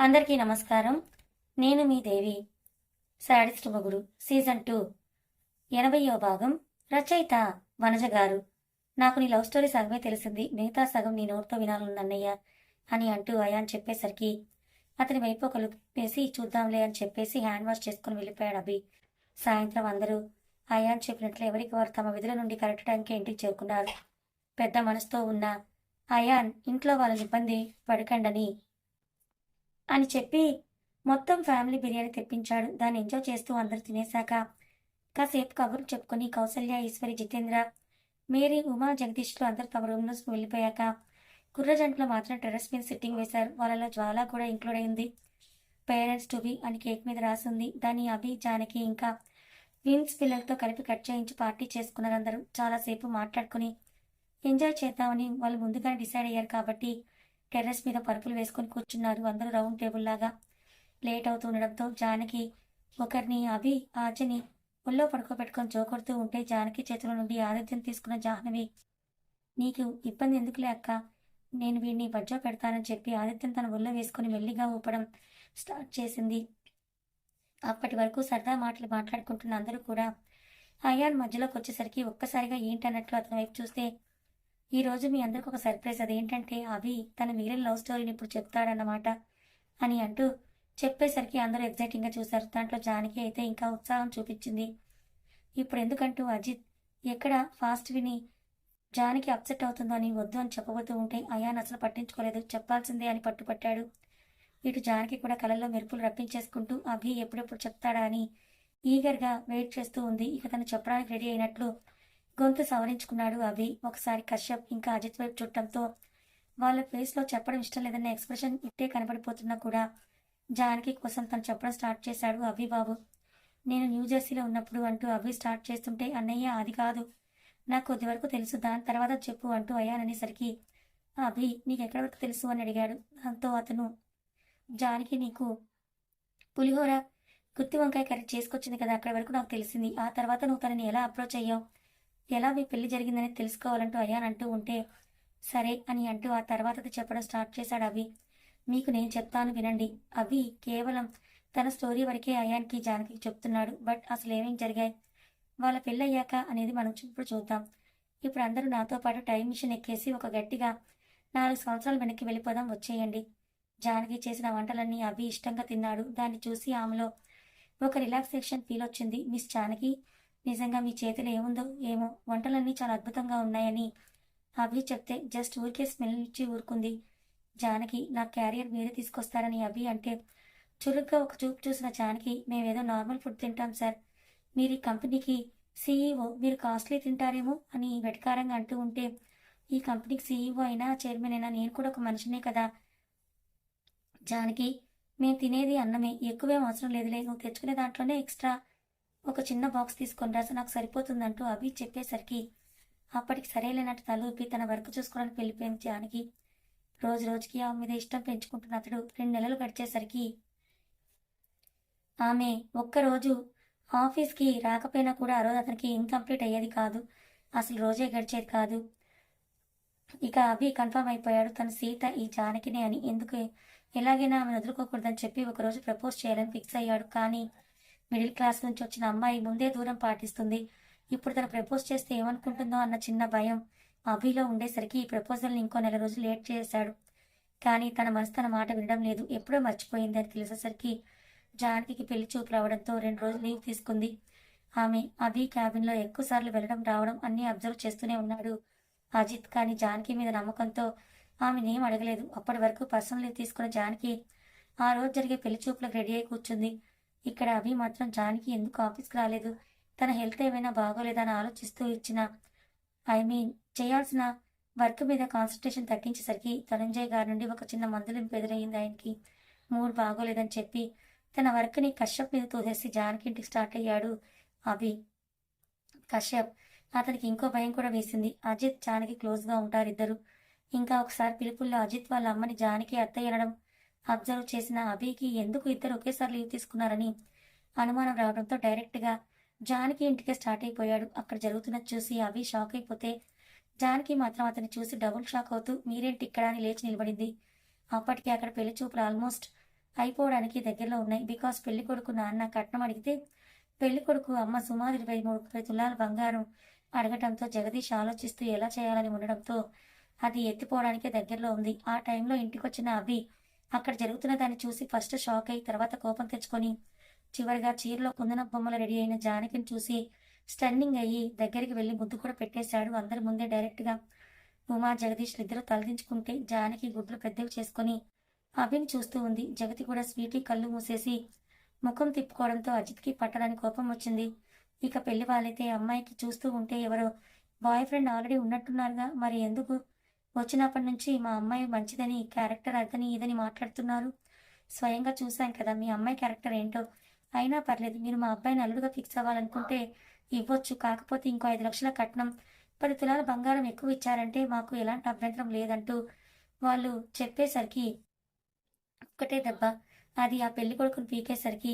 అందరికీ నమస్కారం. నేను మీ దేవి శాడిస్ట్ మొగుడు సీజన్ టూ ఎనభయో భాగం. రచయిత వనజ గారు. నాకు నీ లవ్ స్టోరీ సగమే తెలిసింది. మిగతా సగం నీ నోటితో వినాలన్నయ్య అని అంటూ అయాన్ చెప్పేసరికి అతని వైపు ఒక లుక్ వేసి చూద్దాంలే అని చెప్పేసి హ్యాండ్ వాష్ చేసుకుని వెళ్ళిపోయాడు అభి. సాయంత్రం అందరూ అయాన్ చెప్పినట్లు ఎవరికి వారు తమ విధుల నుండి కరెక్ట్ టైంకి ఇంటికి చేరుకున్నారు. పెద్ద మనసుతో ఉన్న అయాన్ ఇంట్లో వాళ్ళని ఇబ్బంది పడకండని అని చెప్పి మొత్తం ఫ్యామిలీ బిర్యానీ తెప్పించాడు. దాన్ని ఎంజాయ్ చేస్తూ అందరు తినేశాక కాసేపు కబుర్లు చెప్పుకొని కౌసల్య ఈశ్వరి జితేంద్ర మేరీ ఉమా జగదీష్లు అందరూ తమ రూమ్ వెళ్ళిపోయాక కుర్రజంట్లో మాత్రం టెర్రస్ మీద సిట్టింగ్ వేశారు. వాళ్ళలో జ్వాల కూడా ఇంక్లూడ్ అయింది. పేరెంట్స్ టు బి అని కేక్ మీద రాసింది. దాన్ని అభి జానకి ఇంకా విన్స్ పిల్లలతో కలిపి కట్ చేయించి పార్టీ చేసుకున్నారు అందరూ. చాలాసేపు మాట్లాడుకుని ఎంజాయ్ చేద్దామని వాళ్ళు ముందుగానే డిసైడ్ అయ్యారు కాబట్టి టెర్రస్ మీద పరుపులు వేసుకొని కూర్చున్నారు. అందరూ రౌండ్ టేబుల్ లాగా లేట్ అవుతుండడంతో జానకి ఒకరిని అవి ఆర్జని ఒళ్ళో పడుకోబెట్టుకొని జోకొడుతూ ఉంటే జానకి చేతుల నుండి ఆతిథ్యం తీసుకున్న జాహ్నవి నీకు ఇబ్బంది ఎందుకులే అక్క? నేను వీడిని బజ్జో పెడతానని చెప్పి ఆదిత్యం తన ఒళ్ళో వేసుకుని మెల్లిగా ఊపడం స్టార్ట్ చేసింది. అప్పటి వరకు సరదా మాటలు మాట్లాడుకుంటున్న అందరూ కూడా అయాన్ మధ్యలోకి వచ్చేసరికి ఒక్కసారిగా ఏంటన్నట్లు అతని వైపు చూస్తే ఈ రోజు మీ అందరికి ఒక సర్ప్రైజ్. అదేంటంటే అవి తన మిగిలిన లవ్ స్టోరీని ఇప్పుడు చెప్తాడన్నమాట అని అంటూ చెప్పేసరికి అందరూ ఎగ్జైటింగ్గా చూశారు. దాంట్లో జానకి అయితే ఇంకా ఉత్సాహం చూపించింది. ఇప్పుడు ఎందుకంటూ అజిత్ ఎక్కడ ఫాస్ట్ విని జానకి అప్సెట్ అవుతుందో అని వద్దు అని చెప్పబోతూ ఉంటే అయాన్ అసలు పట్టించుకోలేదు. చెప్పాల్సిందే అని పట్టుపట్టాడు. ఇటు జానకి కూడా కళల్లో మెరుపులు రప్పించేసుకుంటూ అభి ఎప్పుడెప్పుడు చెప్తాడా అని ఈగర్గా వెయిట్ చేస్తూ ఉంది. ఇక తను చెప్పడానికి రెడీ అయినట్లు గొంతు సవరించుకున్నాడు అభి. ఒకసారి కశ్యప్ ఇంకా అజిత్ వైపు చూడటంతో వాళ్ళ ఫేస్లో చెప్పడం ఇష్టం లేదన్న ఎక్స్ప్రెషన్ ఇట్టే కనబడిపోతున్నా కూడా జానకి కోసం తను చెప్పడం స్టార్ట్ చేశాడు అభి బాబు. నేను న్యూజెర్సీలో ఉన్నప్పుడు అంటూ అభి స్టార్ట్ చేస్తుంటే అన్నయ్య అది కాదు. నాకు కొద్ది వరకు తెలుసు. దాని తర్వాత చెప్పు అంటూ అయ్యాననేసరికి అభి నీకు ఎక్కడి వరకు తెలుసు? అని అడిగాడు. దాంతో అతను జానకి నీకు పులిహోర గుత్తి వంకాయ కర్రీ చేసుకొచ్చింది కదా అక్కడి వరకు నాకు తెలిసింది. ఆ తర్వాత నువ్వు తనని ఎలా అప్రోచ్ అయ్యావు? ఎలా మీ పెళ్ళి జరిగిందని తెలుసుకోవాలంటూ అయ్యానంటూ ఉంటే సరే అని అంటూ ఆ తర్వాత చెప్పడం స్టార్ట్ చేశాడు అవి మీకు నేను చెప్తాను వినండి. అవి కేవలం తన స్టోరీ వరకే అయాన్కి జానకి చెప్తున్నాడు. బట్ అసలు ఏమేం జరిగాయి? వాళ్ళ పెళ్ళయ్యాక అనేది మనం ఇప్పుడు చూద్దాం. ఇప్పుడు అందరూ నాతో పాటు టైం మిషన్ ఎక్కేసి ఒక గట్టిగా నాలుగు సంవత్సరాలు వెనక్కి వెళ్ళిపోదాం వచ్చేయండి. జానకి చేసిన వంటలన్నీ అభి ఇష్టంగా తిన్నాడు. దాన్ని చూసి ఆమెలో ఒక రిలాక్సేషన్ ఫీల్ వచ్చింది మిస్ జానకి నిజంగా మీ చేతిలో ఏముందో ఏమో వంటలన్నీ చాలా అద్భుతంగా ఉన్నాయని అభి చెప్తే జస్ట్ ఊరికే స్మెల్ ఇచ్చి ఊరుకుంది. జానకి నా క్యారియర్ మీరే తీసుకొస్తారని అభి అంటే చురుగ్గా ఒక చూపు చూసిన జానకి మేమేదో నార్మల్ ఫుడ్ తింటాం సార్. మీరు ఈ కంపెనీకి సీఈఓ మీరు కాస్ట్లీ తింటారేమో అని వెటకారంగా అంటూ ఉంటే ఈ కంపెనీకి సీఈఓ అయినా చైర్మన్ అయినా నేను కూడా ఒక మనిషినే కదా. జానకి మేము తినేది అన్నమే ఎక్కువేం అవసరం లేదులే నువ్వు తెచ్చుకునే దాంట్లోనే ఎక్స్ట్రా ఒక చిన్న బాక్స్ తీసుకొని రాసి నాకు సరిపోతుందంటూ అభి చెప్పేసరికి అప్పటికి సరేలేనట్టు తలూపి తన వర్క్ చూసుకోవడానికి వెళ్ళిపోయింది జానకి. రోజు రోజుకి ఆమె మీద ఇష్టం పెంచుకుంటున్న అతడు రెండు నెలలు గడిచేసరికి ఆమె ఒక్కరోజు ఆఫీస్కి రాకపోయినా కూడా ఆ రోజు అతనికి ఇన్కంప్లీట్ అయ్యేది కాదు. అసలు రోజే గడిచేది కాదు. ఇక అభి కన్ఫర్మ్ అయిపోయాడు. తన సీత ఈ జానకినే అని ఎందుకు ఎలాగైనా ఆమెను వదులుకోకూడదని చెప్పి ఒకరోజు ప్రపోజ్ చేయాలని ఫిక్స్ అయ్యాడు. కానీ మిడిల్ క్లాస్ నుంచి వచ్చిన అమ్మాయి ముందే దూరం పాటిస్తుంది. ఇప్పుడు తను ప్రపోజ్ చేస్తే ఏమనుకుంటుందో అన్న చిన్న భయం అభిలో ఉండేసరికి ఈ ప్రపోజల్ని ఇంకో నెల రోజులు లేట్ చేశాడు. కానీ తన మనసు తన మాట వినడం లేదు. ఎప్పుడో మర్చిపోయింది అని తెలిసేసరికి జానకి పెళ్ళి చూపులు అవడంతో రెండు రోజులు లీవ్ తీసుకుంది. ఆమె అభి క్యాబిన్లో ఎక్కువసార్లు వెళ్ళడం రావడం అన్నీ అబ్జర్వ్ చేస్తూనే ఉన్నాడు అజిత్. కానీ జానకి మీద నమ్మకంతో ఆమెనేం అడగలేదు. అప్పటి వరకు పర్సనల్ లీవ్ తీసుకున్న జానకి ఆ రోజు జరిగే పెళ్ళి చూపులకు రెడీ అయి కూర్చుంది. ఇక్కడ అభి మాత్రం జానకి ఎందుకు ఆఫీస్కి రాలేదు? తన హెల్త్ ఏమైనా బాగోలేదా అని ఆలోచిస్తూ ఇచ్చిన ఐ మీన్ చేయాల్సిన వర్క్ మీద కాన్సన్ట్రేషన్ తగ్గించేసరికి ధనంజయ్ గారి నుండి ఒక చిన్న మందులింపు ఎదురయ్యింది ఆయనకి. మూడ్ బాగోలేదని చెప్పి తన వర్క్ని కశ్యప్ మీద తోసేసి జానకి ఇంటికి స్టార్ట్ అయ్యాడు అభి. కశ్యప్ అతనికి ఇంకో భయం కూడా వేసింది. అజిత్ జానకి క్లోజ్గా ఉంటారు ఇద్దరు. ఇంకా ఒకసారి పిలుపుల్లో అజిత్ వాళ్ళ అమ్మని జానకి అత్తయ్య అనడం అబ్జర్వ్ చేసిన అభికి ఎందుకు ఇద్దరు ఒకేసారి లీవ్ తీసుకున్నారని అనుమానం రావడంతో డైరెక్ట్గా జానకి ఇంటికి స్టార్ట్ అయిపోయాడు. అక్కడ జరుగుతున్నది చూసి అభి షాక్ అయిపోతే జానకి మాత్రం అతన్ని చూసి డబుల్ షాక్ అవుతూ మీరేంటి ఇక్కడ అని లేచి నిలబడింది. అప్పటికే అక్కడ పెళ్ళి చూపులు ఆల్మోస్ట్ అయిపోవడానికి దగ్గరలో ఉన్నాయి. బికాస్ పెళ్ళి కొడుకు నాన్న కట్నం అడిగితే పెళ్ళి కొడుకు అమ్మ సుమారు ఇరవై మూడు ముప్పై తులాల బంగారం అడగటంతో జగదీష్ ఆలోచిస్తూ ఎలా చేయాలని ఉండడంతో అది ఎత్తిపోవడానికి దగ్గరలో ఉంది. ఆ టైంలో ఇంటికొచ్చిన అభి అక్కడ జరుగుతున్న దాన్ని చూసి ఫస్ట్ షాక్ అయి తర్వాత కోపం తెచ్చుకొని చివరిగా చీరలో కుందన బొమ్మలు రెడీ అయిన జానకిని చూసి స్టన్నింగ్ అయ్యి దగ్గరికి వెళ్ళి ముద్దు కూడా పెట్టేశాడు. అందరి ముందే డైరెక్ట్గా ఉమా జగదీష్ ఇద్దరు తలదించుకుంటే జానకి గుడ్లు పెద్దవి చేసుకుని అభిని చూస్తూ ఉంది. జగతి కూడా స్వీటీ కళ్ళు మూసేసి ముఖం తిప్పుకోవడంతో అజిత్కి పట్టడానికి కోపం వచ్చింది. ఇక పెళ్ళి వాళ్ళైతే అమ్మాయికి చూస్తూ ఉంటే ఎవరో బాయ్ ఫ్రెండ్ ఆల్రెడీ ఉన్నట్టున్నారుగా. మరి ఎందుకు వచ్చినప్పటి నుంచి మా అమ్మాయి మంచిదని క్యారెక్టర్ అదని ఇదని మాట్లాడుతున్నారు. స్వయంగా చూశాం కదా మీ అమ్మాయి క్యారెక్టర్ ఏంటో. అయినా పర్లేదు మీరు మా అబ్బాయిని అల్లుడుగా ఫిక్స్ అవ్వాలనుకుంటే ఇవ్వచ్చు. కాకపోతే ఇంకో ఐదు లక్షల కట్నం. పది తులాల బంగారం ఎక్కువ ఇచ్చారంటే మాకు ఎలాంటి అభ్యంతరం లేదంటూ వాళ్ళు చెప్పేసరికి ఒక్కటే దెబ్బ. అది ఆ పెళ్ళి కొడుకును పీకేసరికి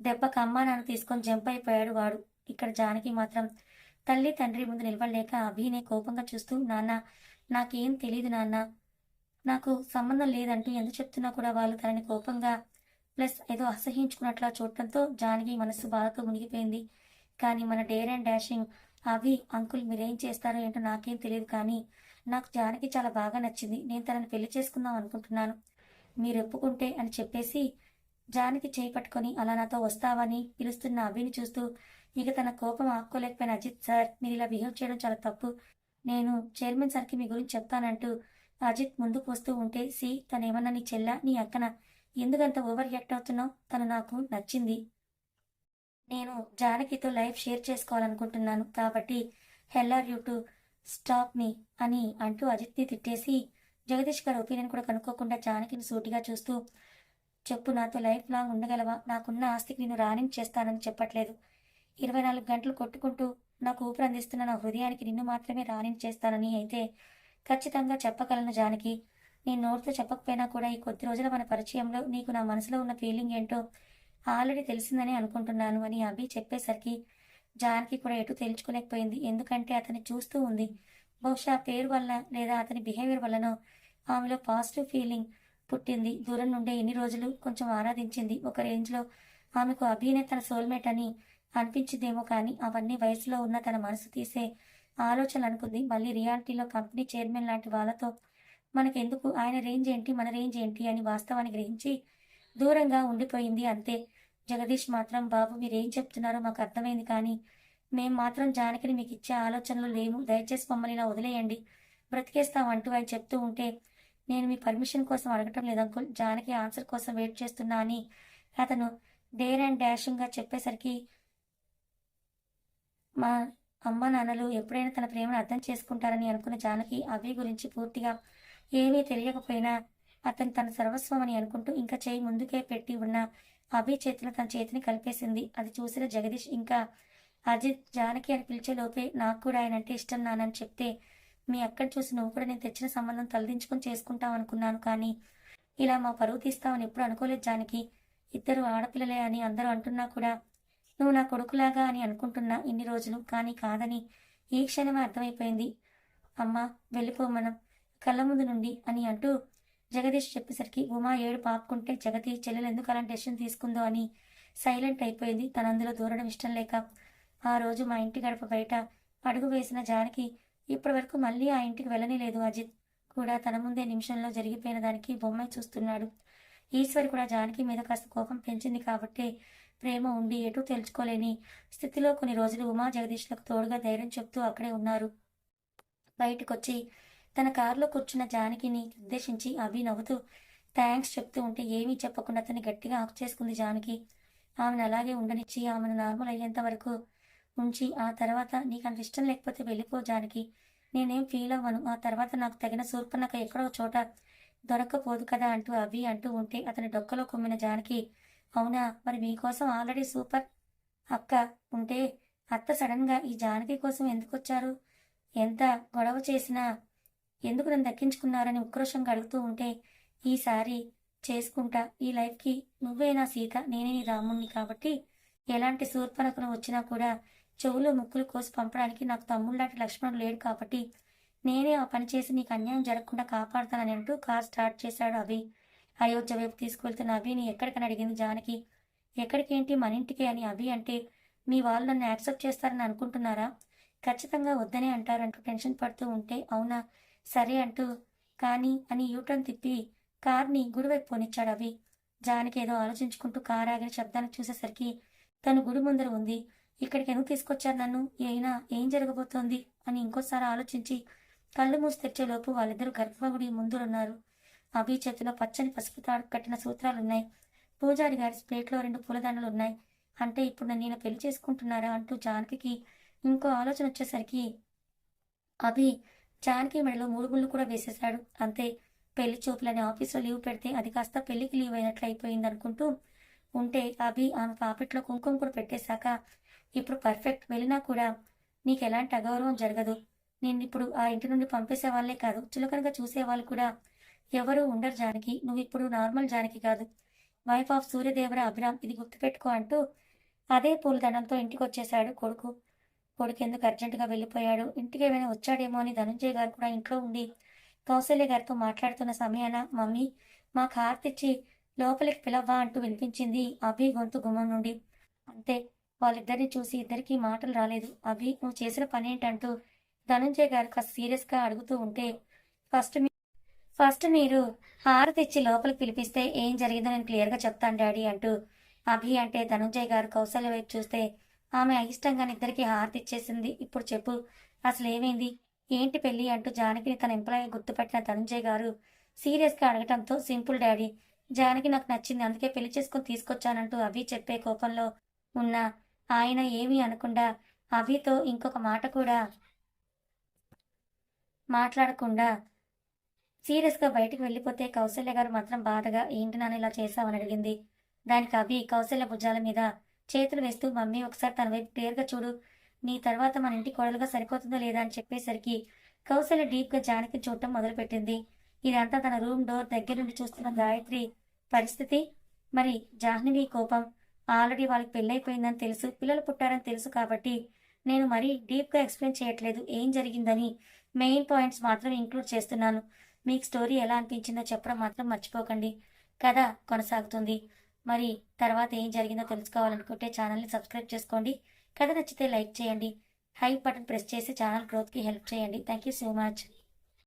దెబ్బకు అమ్మా నాన్న తీసుకొని జంప్ అయిపోయాడు వాడు. ఇక్కడ జానకి మాత్రం తల్లి తండ్రి ముందు నిలబడలేక అభినే కోపంగా చూస్తూ నాన్న నాకేం తెలియదు నాన్న. నాకు సంబంధం లేదంటూ ఎంత చెప్తున్నా కూడా వాళ్ళు తనని కోపంగా ప్లస్ ఏదో అసహించుకున్నట్లా చూడటంతో జానకి మనసు బాధతో మునిగిపోయింది. కానీ మన డేర్ అండ్ డాషింగ్ అవి అంకుల్ మీరేం చేస్తారో ఏంటో నాకేం తెలియదు కానీ నాకు జానకి చాలా బాగా నచ్చింది. నేను తనని పెళ్ళి చేసుకుందాం అనుకుంటున్నాను. మీరు ఒప్పుకుంటే అని చెప్పేసి జానకి చేయి పట్టుకొని అలా నాతో వస్తావని పిలుస్తున్న అభిని చూస్తూ ఇక తన కోపం ఆపుకోలేకపోయిన అజిత్ సార్ మీరు ఇలా బిహేవ్ చేయడం చాలా తప్పు. నేను చైర్మన్ సార్కి మీ గురించి చెప్తానంటూ అజిత్ ముందుకు వస్తూ ఉంటే సి తనేమన్నా నీ చెల్ల నీ అక్కన? ఎందుకంత ఓవర్ రియాక్ట్ అవుతున్నావు? తను నాకు నచ్చింది. నేను జానకితో లైఫ్ షేర్ చేసుకోవాలనుకుంటున్నాను కాబట్టి hell are you to stop me అని అంటూ అజిత్ని తిట్టేసి జగదీష్ గారి ఒపీనియన్ కూడా కనుక్కోకుండా జానకిని సూటిగా చూస్తూ చెప్పు నాతో లైఫ్ లాంగ్ ఉండగలవా? నాకున్న ఆస్తికి నేను రాణింగ్ చేస్తానని చెప్పట్లేదు. ఇరవై నాలుగు గంటలు కొట్టుకుంటూ నాకు ఊపిరి అందిస్తున్న నా హృదయానికి నిన్ను మాత్రమే రాణింగ్ చేస్తానని అయితే ఖచ్చితంగా చెప్పగలను జానకి. నేను నోటితో చెప్పకపోయినా కూడా ఈ కొద్ది రోజుల మన పరిచయంలో నీకు నా మనసులో ఉన్న ఫీలింగ్ ఏంటో ఆల్రెడీ తెలిసిందని అనుకుంటున్నాను అని అభి చెప్పేసరికి జానకి కూడా ఎటు తేల్చుకోలేకపోయింది. ఎందుకంటే అతన్ని చూస్తూ ఉంది. బహుశా పేరు వల్ల లేదా అతని బిహేవియర్ వల్లనో ఆమెలో పాజిటివ్ ఫీలింగ్ పుట్టింది. దూరం నుండే ఎన్ని రోజులు కొంచెం ఆరాధించింది. ఒక రేంజ్లో ఆమెకు అభినే తన సోల్మేట్ అని అనిపించిందేమో కానీ అవన్నీ వయసులో ఉన్న తన మనసు తీసే ఆలోచనలు అనుకుంది. మళ్ళీ రియాలిటీలో కంపెనీ చైర్మన్ లాంటి వాళ్ళతో మనకెందుకు? ఆయన రేంజ్ ఏంటి? మన రేంజ్ ఏంటి? అని వాస్తవాన్ని గ్రహించి దూరంగా ఉండిపోయింది. అంతే. జగదీష్ మాత్రం బాబు మీరేం చెప్తున్నారో మాకు అర్థమైంది కానీ మేం మాత్రం జానకిని మీకు ఇచ్చే ఆలోచనలు లేము దయచేసి మమ్మల్ని ఇలా వదిలేయండి. బ్రతికేస్తాం అంటూ ఆయన చెప్తూ ఉంటే నేను మీ పర్మిషన్ కోసం అడగటం లేదు అంకుల్. జానకి ఆన్సర్ కోసం వెయిట్ చేస్తున్నా అని అతను డేర్ అండ్ డాషింగ్గా చెప్పేసరికి మా అమ్మ నాన్నలు ఎప్పుడైనా తన ప్రేమను అర్థం చేసుకుంటారని అనుకున్న జానకి అభి గురించి పూర్తిగా ఏమీ తెలియకపోయినా అతను తన సర్వస్వం అని అనుకుంటూ ఇంకా చేయి ముందుకే పెట్టి ఉన్న అభి చేతిలో తన చేతిని కలిపేసింది. అది చూసిన జగదీష్ ఇంకా అజిత్ జానకి అని పిలిచే లోపే నాకు కూడా ఆయన అంటే ఇష్టం నానని చెప్తే మీ అక్కడ చూసి నువ్వు కూడా నేను తెచ్చిన సంబంధం తలదించుకొని చేసుకుంటాం అనుకున్నాను కానీ ఇలా మా పరువు తీస్తామని ఎప్పుడు అనుకోలేదు జానకి. ఇద్దరు ఆడపిల్లలే అని అందరూ అంటున్నా కూడా నువ్వు నా కొడుకులాగా అని అనుకుంటున్నా ఇన్ని రోజులు కానీ కాదని ఈ క్షణమే అర్థమైపోయింది. అమ్మా వెళ్ళిపో మనం. కళ్ళ ముందు నుండి అని అంటూ జగదీష్ చెప్పేసరికి ఉమా ఏడు పాపుకుంటే జగతి చెల్లెలు ఎందుకు అలాంటి డెసిషన్ తీసుకుందో అని సైలెంట్ అయిపోయింది. తన అందులో దూరడం ఇష్టం లేక ఆ రోజు మా ఇంటి గడప బయట అడుగు వేసిన జానకి ఇప్పటి వరకు మళ్ళీ ఆ ఇంటికి వెళ్ళనే లేదు అజిత్. కూడా తన ముందే నిమిషంలో జరిగిపోయిన దానికి బొమ్మ చూస్తున్నాడు. ఈశ్వరి కూడా జానకి మీద కాస్త కోపం పెంచింది కాబట్టి ప్రేమ ఉండి ఎటూ తెలుసుకోలేని స్థితిలో కొన్ని రోజులు ఉమా జగదీష్లకు తోడుగా ధైర్యం చెప్తూ అక్కడే ఉన్నారు. బయటకొచ్చి తన కారులో కూర్చున్న జానకిని ఉద్దేశించి అభి నవ్వుతూ థ్యాంక్స్ చెప్తూ ఉంటే ఏమీ చెప్పకుండా అతన్ని గట్టిగా ఆఫ్ చేసుకుంది జానకి. ఆమెను అలాగే ఉండనిచ్చి ఆమెను నార్మల్ అయ్యేంత వరకు ఉంచి ఆ తర్వాత నీకు అంత ఇష్టం లేకపోతే వెళ్ళిపో జానకి. నేనేం ఫీల్ అవ్వను. ఆ తర్వాత నాకు తగిన సూర్పనక ఎక్కడో చోట దొరక్కపోదు కదా అంటూ అవి అంటూ ఉంటే అతని డొక్కలో కొమ్మిన జానకి అవునా? మరి మీకోసం ఆల్రెడీ సూపర్. అక్క ఉంటే అత్త సడన్గా ఈ జానకి కోసం ఎందుకు వచ్చారు ఎంత గొడవ చేసినా ఎందుకు నన్ను దక్కించుకున్నారని ఉక్రోషంగా అడుగుతూ ఉంటే ఈసారి చేసుకుంటా. ఈ లైఫ్కి నువ్వే నా సీత నేనే నీ రాముణ్ణి కాబట్టి ఎలాంటి శూర్పణకులు వచ్చినా కూడా చెవులు ముక్కులు కోసి పంపడానికి నాకు తమ్ముళ్ళలాంటి లక్ష్మణుడు లేడు కాబట్టి నేనే ఆ పని చేసి నీకు అన్యాయం జరగకుండా కాపాడుతానని అంటూ కార్ స్టార్ట్ చేశాడు అభి. అయోధ్య వైపు తీసుకువెళ్తున్న అభిని ఎక్కడికని అడిగింది జానకి? ఎక్కడికేంటి మన ఇంటికి? అని అభి అంటే మీ వాళ్ళు నన్ను యాక్సెప్ట్ చేస్తారని అనుకుంటున్నారా? ఖచ్చితంగా వద్దనే అంటారంటూ టెన్షన్ పడుతూ ఉంటే అవునా? సరే అంటూ కానీ అని యూటర్న్ తిప్పి కార్ని గుడివైపు పోనిచ్చాడు అవి జానకి ఏదో ఆలోచించుకుంటూ కార్ ఆగిన శబ్దానికి చూసేసరికి తను గుడి ముందర ఉంది. ఇక్కడికి ఎందుకు తీసుకొచ్చారు నన్ను? అయినా ఏం జరగబోతోంది? అని ఇంకోసారి ఆలోచించి కళ్ళు మూసి తెరిచేలోపు వాళ్ళిద్దరూ గర్భగుడి ముందున్నారు అభి చేతిలో పచ్చని పసుపు తాడు కట్టిన సూత్రాలున్నాయి. పూజారి గారి ప్లేట్లో రెండు పూలదండలు ఉన్నాయి అంటే ఇప్పుడు నేను పెళ్ళి చేసుకుంటున్నారా అంటూ జానకి ఇంకో ఆలోచన వచ్చేసరికి అభి జానకి మెడలో మూడు ముళ్ళు కూడా వేసేశాడు. అంతే పెళ్ళి చూపులని ఆఫీస్లో లీవ్ పెడితే అది కాస్త పెళ్ళికి లీవ్ అయినట్లు అయిపోయింది అనుకుంటూ ఉంటే అభి ఆమె పాపిట్లో కుంకుమ కూడా పెట్టేశాక ఇప్పుడు పర్ఫెక్ట్ వెళ్ళినా కూడా నీకు ఎలాంటి అగౌరవం జరగదు. నేను ఇప్పుడు ఆ ఇంటి నుండి పంపేసే వాళ్ళే కాదు చులకనగా చూసే వాళ్ళు కూడా ఎవరు ఉండరు జానకి. నువ్వు ఇప్పుడు నార్మల్ జానకి కాదు. వైఫ్ ఆఫ్ సూర్యదేవర అభిరామ్ ఇది గుర్తుపెట్టుకో అంటూ అదే పూలదండంతో ఇంటికి వచ్చేశాడు కొడుకు. కొడుకు ఎందుకు అర్జెంటుగా వెళ్ళిపోయాడు? ఇంటికి ఏమైనా వచ్చాడేమో అని ధనంజయ్ గారు కూడా ఇంట్లో ఉండి కౌశల్య గారితో మాట్లాడుతున్న సమయాన మమ్మీ మా కార్ తెచ్చి లోపలికి పిలవ్వా అంటూ వినిపించింది అభి గొంతు గుమ్మం నుండి. అంతే వాళ్ళిద్దరిని చూసి ఇద్దరికీ మాటలు రాలేదు. అభి నువ్వు చేసిన పని ఏంటంటూ ధనంజయ్ గారు కాస్త సీరియస్గా అడుగుతూ ఉంటే ఫస్ట్ మీ ఫస్ట్ మీరు హారతి తెచ్చి లోపలికి పిలిపిస్తే ఏం జరిగిందో నేను క్లియర్గా చెప్తాను డాడీ అంటూ అభి అంటే ధనుంజయ్ గారు కౌశల్య వైపు చూస్తే ఆమె అయిష్టంగా ఇద్దరికి హారతి ఇచ్చేసింది. ఇప్పుడు చెప్పు అసలు ఏమైంది ఏంటి పెళ్ళి అంటూ జానకిని తన ఎంప్లాయీ గుర్తుపట్టిన ధనుంజయ్ గారు సీరియస్గా అడగటంతో సింపుల్ డాడీ జానకి నాకు నచ్చింది అందుకే పెళ్ళి చేసుకుని తీసుకొచ్చానంటూ అభి చెప్పే కోపంలో ఉన్న ఆయన ఏమీ అనకుండా అభితో ఇంకొక మాట కూడా మాట్లాడకుండా సీరియస్గా బయటికి వెళ్ళిపోతే కౌశల్య గారు మాత్రం బాధగా ఏంటి నాన్న ఇలా చేశావని అడిగింది. దానికి అభి కౌశల్య భుజాల మీద చేతులు వేస్తూ మమ్మీ ఒకసారి తన వైపు క్లియర్గా చూడు. నీ తర్వాత మన ఇంటి కోడలుగా సరిపోతుందో లేదా? అని చెప్పేసరికి కౌశల్య డీప్గా జానకి చూడటం మొదలుపెట్టింది. ఇదంతా తన రూమ్ డోర్ దగ్గర నుండి చూస్తున్న గాయత్రి పరిస్థితి. మరి జాహ్నవి కోపం ఆల్రెడీ వాళ్ళకి పెళ్ళైపోయిందని తెలుసు పిల్లలు పుట్టారని తెలుసు కాబట్టి నేను మరీ డీప్గా ఎక్స్ప్లెయిన్ చేయట్లేదు. ఏం జరిగిందని మెయిన్ పాయింట్స్ మాత్రం ఇంక్లూడ్ చేస్తున్నాను. మీకు స్టోరీ ఎలా అనిపించిందో చెప్పడం మాత్రం మర్చిపోకండి. కథ కొనసాగుతుంది. మరి తర్వాత ఏం జరిగిందో తెలుసుకోవాలనుకుంటే ఛానల్ని సబ్స్క్రైబ్ చేసుకోండి. కథ నచ్చితే లైక్ చేయండి. హై బటన్ ప్రెస్ చేసి ఛానల్ గ్రోత్కి హెల్ప్ చేయండి. Thank you so much.